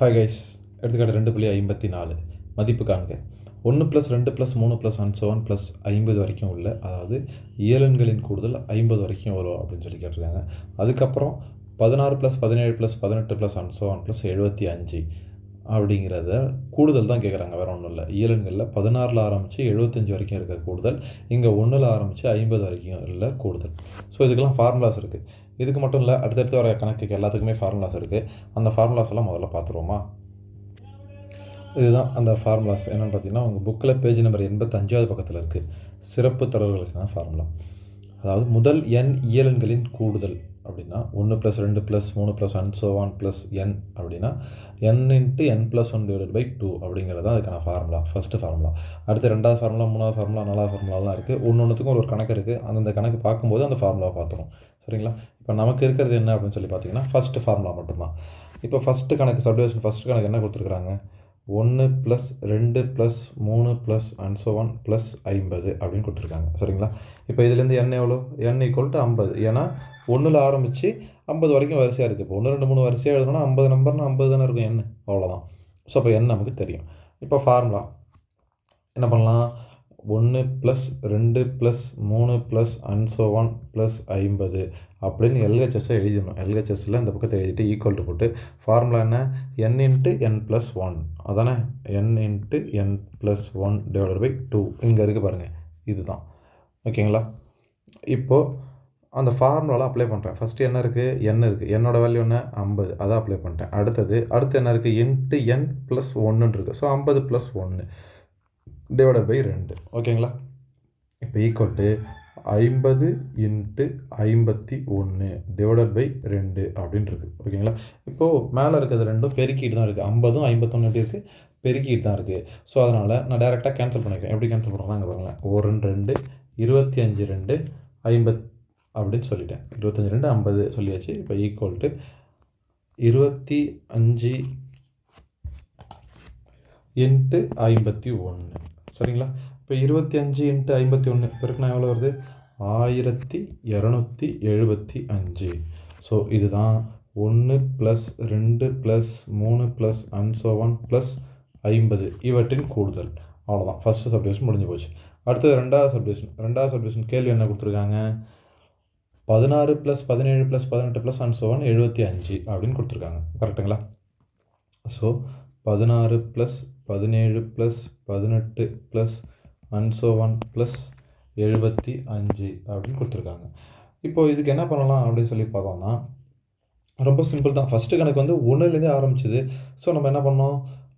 Hi guys எடுத்துக்காட்டு ரெண்டு புள்ளி ஐம்பத்தி நாலு மதிப்பு காண்க. ஒன்று ப்ளஸ் ரெண்டு ப்ளஸ் மூணு ப்ளஸ் ஒன் செவன் ப்ளஸ் ஐம்பது வரைக்கும் உள்ள அதாவது இயலன்களின் கூடுதல் ஐம்பது வரைக்கும் வரும் அப்படின்னு சொல்லி கேட்டிருக்காங்க. அதுக்கப்புறம் பதினாறு ப்ளஸ் பதினேழு ப்ளஸ் பதினெட்டு ப்ளஸ் ஒன் செவன் ப்ளஸ் எழுபத்தி அஞ்சு. அப்படிங்கிறத கூடுதல் தான் கேட்குறாங்க வேறு ஒன்றும் இல்லை. இயலன்களில் பதினாறில் ஆரம்பித்து எழுபத்தஞ்சு வரைக்கும் இருக்க கூடுதல். இங்கே ஒன்றில் ஆரம்பித்து ஐம்பது வரைக்கும் இல்லை கூடுதல். ஸோ இதுக்கெல்லாம் ஃபார்முலாஸ் இருக்குது இதுக்கு மட்டும் இல்லை அடுத்தடுத்து வர கணக்குக்கு எல்லாத்துக்குமே ஃபார்முலாஸ் இருக்குது அந்த ஃபார்முலாஸ் எல்லாம் முதல்ல பார்த்துருவோமா? இதுதான் அந்த ஃபார்முலாஸ் என்னென்னு பார்த்தீங்கன்னா உங்கள் புக்கில் பேஜ் நம்பர் எண்பத்தஞ்சாவது பக்கத்தில் இருக்குது சிறப்பு தொடர்களுக்கான ஃபார்முலா அதாவது முதல் எண் இயலன்களின் கூடுதல். அப்படின்னா ஒன்று ப்ளஸ் ரெண்டு ப்ளஸ் மூணு plus one so one plus n அப்படின்னா n into n plus one divided by two அப்படிங்கிறது தான் அதுக்கான ஃபார்முலா ஃபஸ்ட்டு ஃபார்முலா அடுத்து ரெண்டாவது ஃபார்முலா மூணாவது ஃபார்முலா நாலாவது ஃபார்முலாலாம் இருக்குது ஒன்று ஒன்றுத்துக்கும் ஒரு ஒரு கணக்கு இருக்குது அந்தந்த கணக்கு பார்க்கும்போது அந்த ஃபார்முலா பார்த்துரும். சரிங்களா? இப்போ நமக்கு இருக்கிறது என்ன அப்படின்னு சொல்லி பார்த்தீங்கன்னா ஃபஸ்ட்டு ஃபார்முலா மட்டும்தான். இப்போ ஃபஸ்ட்டு கணக்கு சப்டிவேஷன் ஃபஸ்ட்டு கணக்கு என்ன கொடுத்துருக்குறாங்க? ஒன்று ப்ளஸ் ரெண்டு ப்ளஸ் மூணு plus and so one plus ஐம்பது அப்படின்னு கொடுத்துருக்காங்க. சரிங்களா? இப்போ இதுலேருந்து எண் எவ்வளோ எண் ஈக்குவல் டு ஐம்பது. ஏன்னா ஒன்றில் ஆரம்பித்து ஐம்பது வரைக்கும் வரிசையாக இருக்குது இப்போ ஒன்று ரெண்டு மூணு வரிசையாக எழுதணும்னா ஐம்பது நம்பர்னா ஐம்பது தானே இருக்கும் எண் அவ்வளோதான் ஸோ அப்போ எண் நமக்கு தெரியும். இப்போ ஃபார்முலா என்ன பண்ணலாம்? ஒன்று ப்ளஸ் ரெண்டு ப்ளஸ் மூணு ப்ளஸ் அன்சோ ஒன் ப்ளஸ் ஐம்பது அப்படின்னு எல்ஹெச்எஸ்ஸை எழுதிடணும். எல்ஹெச்எஸ்ஸில் இந்த பக்கத்தை எழுதிட்டு ஈக்குவல் டு போட்டு ஃபார்முலா என்ன? N into n plus one அதானே? N into n plus one divided by two இங்கே இருக்குது பாருங்கள் இதுதான். ஓகேங்களா? இப்போது அந்த ஃபார்முலாவில் அப்ளை பண்ணுறேன் ஃபஸ்ட்டு என்ன இருக்குது என் இருக்குது என்னோடய வேல்யூ என்ன? ஐம்பது. அதை அப்ளை பண்ணிட்டேன். அடுத்தது அடுத்து என்ன இருக்குது இன்ட்டு என் ப்ளஸ் ஒன்றுன்னு இருக்குது ஸோ ஐம்பது ப்ளஸ் ஒன்று டிவைடட் பை ரெண்டு. ஓகேங்களா இப்போ ஈக்குவல் டு ஐம்பது இன்ட்டு ஐம்பத்தி ஒன்று டிவைடட் பை ரெண்டு அப்படின்னு இருக்குது ஓகேங்களா இப்போது மேலே இருக்கிறது ரெண்டும் பெருக்கிட்டு தான் இருக்குது ஐம்பதும் ஐம்பத்தொன்று இருக்குது பெருக்கிட்டு தான் இருக்குது ஸோ அதனால் நான் டேரெக்டாக கேன்சல் பண்ணிக்கிறேன். எப்படி கேன்சல் பண்ணுறாங்க பாருங்களேன். ஒரு ரெண்டு ரெண்டு இருபத்தி அஞ்சு ரெண்டு ஐம்பத் அப்படின்னு சொல்லிட்டேன். இருபத்தஞ்சி ரெண்டு ஐம்பது சொல்லியாச்சு. இப்போ ஈக்குவல் டு இருபத்தி அஞ்சு இன்ட்டு ஐம்பத்தி ஒன்று சரிங்களா? இப்போ இருபத்தி அஞ்சு இன்ட்டு ஐம்பத்தி ஒன்று பெருக்குனா எவ்வளோ வருது? ஆயிரத்தி இரநூத்தி எழுபத்தி அஞ்சு. ஸோ இதுதான் ஒன்று ப்ளஸ் ரெண்டு ப்ளஸ் மூணு ப்ளஸ் அன்சோவன் ப்ளஸ் ஐம்பது. இவற்றின் கூடுதல். அவ்வளோதான் ஃபஸ்ட்டு சப்டிவிஷன் முடிஞ்சு போச்சு. அடுத்தது ரெண்டாவது சப்டிவிஷன் ரெண்டாவது சப்டிவிஷன் கேள்வி என்ன கொடுத்துருக்காங்க? பதினாறு ப்ளஸ் பதினேழு ப்ளஸ் பதினெட்டு ப்ளஸ் அன்சோ ஒன் எழுபத்தி அஞ்சு அப்படின்னு கொடுத்துருக்காங்க. கரெக்டுங்களா ஸோ பதினாறு ப்ளஸ் பதினேழு ப்ளஸ் பதினெட்டு ப்ளஸ் அன்சோவன் ப்ளஸ் எழுபத்தி அஞ்சு அப்படின்னு கொடுத்துருக்காங்க. இப்போது இதுக்கு என்ன பண்ணலாம் அப்படின்னு சொல்லி பார்த்தோம்னா ரொம்ப சிம்பிள் தான். ஃபஸ்ட்டு கணக்கு வந்து ஒன்றுலேருந்தே ஆரம்பிச்சிது. ஸோ நம்ம என்ன பண்ணோம்?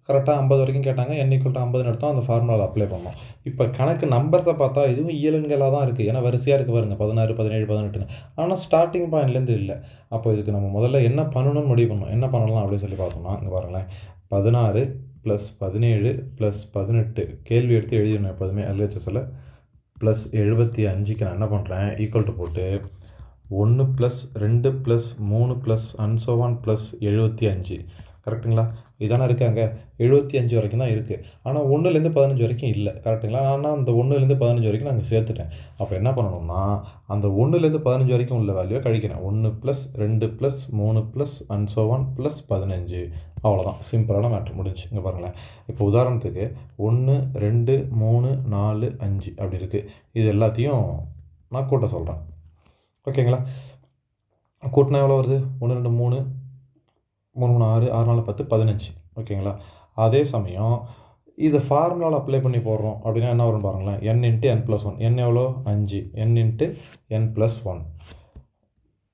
கரெக்டாக ஐம்பது வரைக்கும் கேட்டாங்க. என் ஈக்குவல் டு ஐம்பதுன்னு எடுத்தோம். அந்த ஃபார்முலாவில் அப்ளை பண்ணோம். இப்போ கணக்கு நம்பர்ஸை பார்த்தா இதுவும் இயலுங்களாக தான் இருக்குது ஏன்னா வரிசையாக இருக்குது பாருங்க. பதினாறு பதினேழு பதினெட்டுன்னு. ஆனால் ஸ்டார்டிங் பாயிண்ட்லேருந்து இல்லை. அப்போ இதுக்கு நம்ம முதல்ல என்ன பண்ணணும்னு முடிவு பண்ணணும் என்ன பண்ணலாம் அப்படின்னு சொல்லி பார்த்தோம்னா இங்கே பாருங்களேன். பதினாறு ப்ளஸ் பதினேழு ப்ளஸ் பதினெட்டு. கேள்வி எடுத்து எழுதிடணும் எப்போதுமே எல்ஹெச்எஸில் ப்ளஸ் எழுபத்தி அஞ்சுக்கு நான் என்ன பண்ணுறேன் ஈக்குவல் டு போட்டு ஒன்று ப்ளஸ் ரெண்டு ப்ளஸ் மூணு ப்ளஸ் அன்சோவான் ப்ளஸ் எழுபத்தி அஞ்சு. கரெக்டுங்களா இதானே இருக்காங்க எழுபத்தி அஞ்சு வரைக்கும் தான் இருக்குது ஆனால் ஒன்றுலேருந்து பதினஞ்சு வரைக்கும் இல்லை. கரெக்டுங்களா ஆனால் அந்த ஒன்றுலேருந்து பதினஞ்சு வரைக்கும் நாங்கள் சேர்த்துட்டேன். அப்போ என்ன பண்ணணும்னா அந்த ஒன்றுலேருந்து பதினஞ்சு வரைக்கும் உள்ள வேல்யூவை கழிக்கிறேன் ஒன்று ப்ளஸ் ரெண்டு ப்ளஸ் மூணு ப்ளஸ் அன்சோவான் ப்ளஸ் பதினஞ்சு. அவ்வளோதான் சிம்பிளான மேட்ரு முடிஞ்சு. இங்கே பாருங்களேன். இப்போ உதாரணத்துக்கு ஒன்று ரெண்டு மூணு நாலு அஞ்சு அப்படி இருக்குது இது எல்லாத்தையும் நான் கூட்ட சொல்கிறேன் ஓகேங்களா கூட்டினா எவ்வளோ வருது? ஒன்று ரெண்டு மூணு மூணு மூணு ஆறு ஆறு நாலு பத்து பதினஞ்சு. ஓகேங்களா? அதே சமயம் இதை ஃபார்முலாவில் அப்ளை பண்ணி போடுறோம் அப்படின்னா என்ன வரும் பாருங்களேன். N into n plus one n எவ்வளோ? அஞ்சு. N into n plus one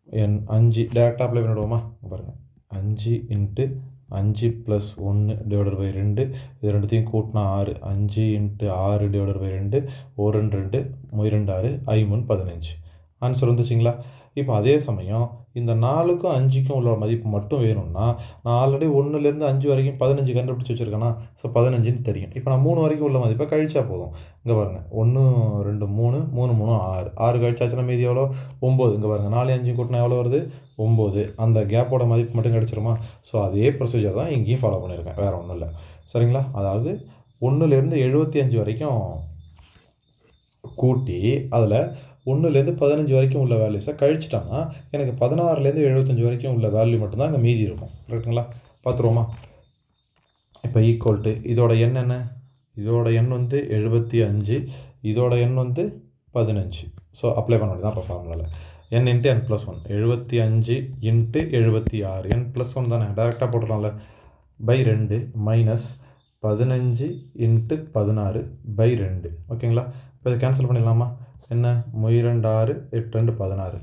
n அஞ்சு. டேரெக்டாக அப்ளை பண்ணிவிடுவோமா பாருங்கள் அஞ்சு இன்ட்டு அஞ்சு ப்ளஸ் ஒன்று டிவைடர் பை ரெண்டு. இது ரெண்டுத்தையும் கூட்டினா ஆறு. அஞ்சு இன்ட்டு ஆறு டிவைடர் பை ரெண்டு. ஒரு ரெண்டு. ரெண்டு மொய் ரெண்டு ஆறு. ஐ மூணு பதினஞ்சு. ஆன்சர் வந்துச்சுங்களா? இப்போ அதே சமயம் இந்த நாலுக்கும் அஞ்சுக்கும் உள்ள மதிப்பு மட்டும் வேணும்னா நான் ஆல்ரெடி ஒன்றுலேருந்து அஞ்சு வரைக்கும் பதினஞ்சு கண்டுபிடிச்சி வச்சுருக்கேன்னா ஸோ பதினஞ்சுன்னு தெரியும். இப்போ நான் மூணு வரைக்கும் உள்ள மதிப்பை கழிச்சா போதும். இங்கே பாருங்கள் ஒன்று ரெண்டு மூணு மூணு மூணு ஆறு. ஆறு கழிச்சாச்சுன்னா மீதி எவ்வளோ? ஒம்பது. இங்கே பாருங்கள் நாலு அஞ்சு கூட்டினா எவ்வளோ வருது? ஒம்பது. அந்த கேப்போட மதிப்பு மட்டும் கிடச்சிருமா? ஸோ அதே ப்ரொசீஜர் தான் இங்கேயும் ஃபாலோ பண்ணியிருக்கேன். வேறு ஒன்றும் இல்லை. சரிங்களா? அதாவது ஒன்றுலேருந்து எழுபத்தி அஞ்சு வரைக்கும் கூட்டி அதில் ஒன்றுலேருந்து பதினஞ்சு வரைக்கும் உள்ள வேல்யூஸை கழிச்சிட்டோம்னா எனக்கு பதினாறுலேருந்து எழுபத்தஞ்சு வரைக்கும் உள்ள வேல்யூ மட்டும்தான் அங்கே மீதி இருக்கும். கரெக்டுங்களா பார்த்துருவோமா இப்போ ஈக்குவல் டு இதோட எண் என்ன? இதோட எண் வந்து எழுபத்தி அஞ்சு இதோட எண் வந்து பதினஞ்சு. ஸோ அப்ளை பண்ண வேண்டியதான் இப்போ ஃபார்முலாவில் n into n plus one எழுபத்தி அஞ்சு இன்ட்டு எழுபத்தி ஆறு. என் ப்ளஸ் ஒன் தானே? டேரெக்டாக போட்டுடலாம்ல. பை ரெண்டு மைனஸ் பதினஞ்சு இன்ட்டு பதினாறு பை ரெண்டு. ஓகேங்களா இப்போ இதை கேன்சல் பண்ணிடலாமா? என்ன? மொய் ஆறு எட்டு ரெண்டு பதினாறு.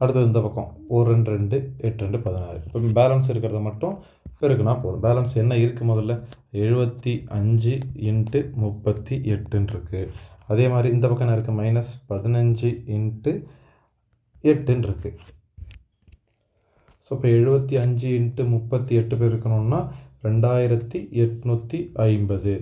அடுத்தது இந்த பக்கம். ஒரு ரெண்டு ரெண்டு எட்டு ரெண்டு பதினாறு. இப்போ பேலன்ஸ் இருக்கிறத மட்டும் பெருக்குனா போதும். பேலன்ஸ் என்ன இருக்குது முதல்ல? எழுபத்தி அஞ்சு இன்ட்டு முப்பத்தி எட்டுன்னு இருக்குது அதே மாதிரி இந்த பக்கம் என்ன இருக்குது மைனஸ் பதினஞ்சு இன்ட்டு எட்டுன்னு இருக்குது ஸோ இப்போ எழுபத்தி அஞ்சு இன்ட்டு முப்பத்தி எட்டு பேர் இருக்கணும்னா ரெண்டாயிரத்தி எட்நூற்றி ஐம்பது.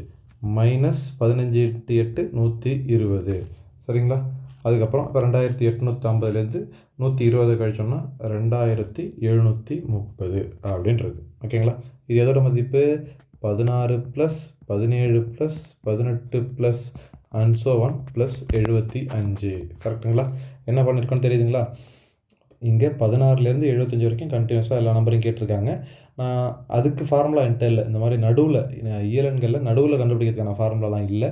மைனஸ் பதினஞ்சு எட்டு எட்டு நூற்றி இருபது. சரிங்களா? அதுக்கப்புறம் இப்போ ரெண்டாயிரத்தி எட்நூற்றி ஐம்பதுலேருந்து நூற்றி இருபது கழிச்சோம்னா ரெண்டாயிரத்தி எழுநூற்றி முப்பது அப்படின்றது. ஓகேங்களா? இது எதோட மதிப்பு? பதினாறு ப்ளஸ் பதினேழு ப்ளஸ் பதினெட்டு ப்ளஸ் அண்ட் ஒன் ப்ளஸ் எழுபத்தி அஞ்சு. கரெக்டுங்களா? என்ன பண்ணியிருக்கோன்னு தெரியுதுங்களா? இங்கே பதினாறுலேருந்து எழுபத்தஞ்சி வரைக்கும் கண்டினியூஸாக எல்லா நம்பரையும் கேட்டிருக்காங்க. நான் அதுக்கு ஃபார்முலா என்கிட்ட இல்லை. இந்த மாதிரி நடுவில் ஈரன்களில் நடுவில் கண்டுபிடிக்கிறதுக்கான ஃபார்முலாலாம் இல்லை.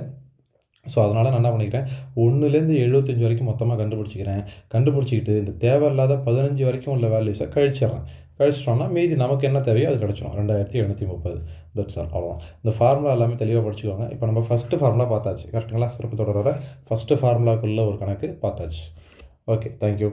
ஸோ அதனால் நான் என்ன பண்ணிக்கிறேன்? ஒன்றுலேருந்து எழுபத்தஞ்சி வரைக்கும் மொத்தமாக கண்டுபிடிச்சிக்கிறேன். கண்டுபிடிச்சிக்கிட்டு இந்த தேவையில்லாத பதினஞ்சு வரைக்கும் உள்ள வேல்யூஸை கழிச்சிட்றேன் கழிச்சிட்டோம்னா மீதி நமக்கு என்ன தேவையோ அது கிடச்சிடும் ரெண்டாயிரத்தி எழுநூற்றி முப்பது. தட்ஸ் ஆல் அவ்வளோதான் இந்த ஃபார்முலா எல்லாமே தெளிவாக படிச்சுக்கோங்க. இப்போ நம்ம ஃபஸ்ட்டு ஃபார்முலா பார்த்தாச்சு. கரெக்டுங்களா சிறப்பு தொடரோட ஃபஸ்ட்டு ஃபார்முலாக்குள்ள ஒரு கணக்கு பார்த்தாச்சு. Okay thank you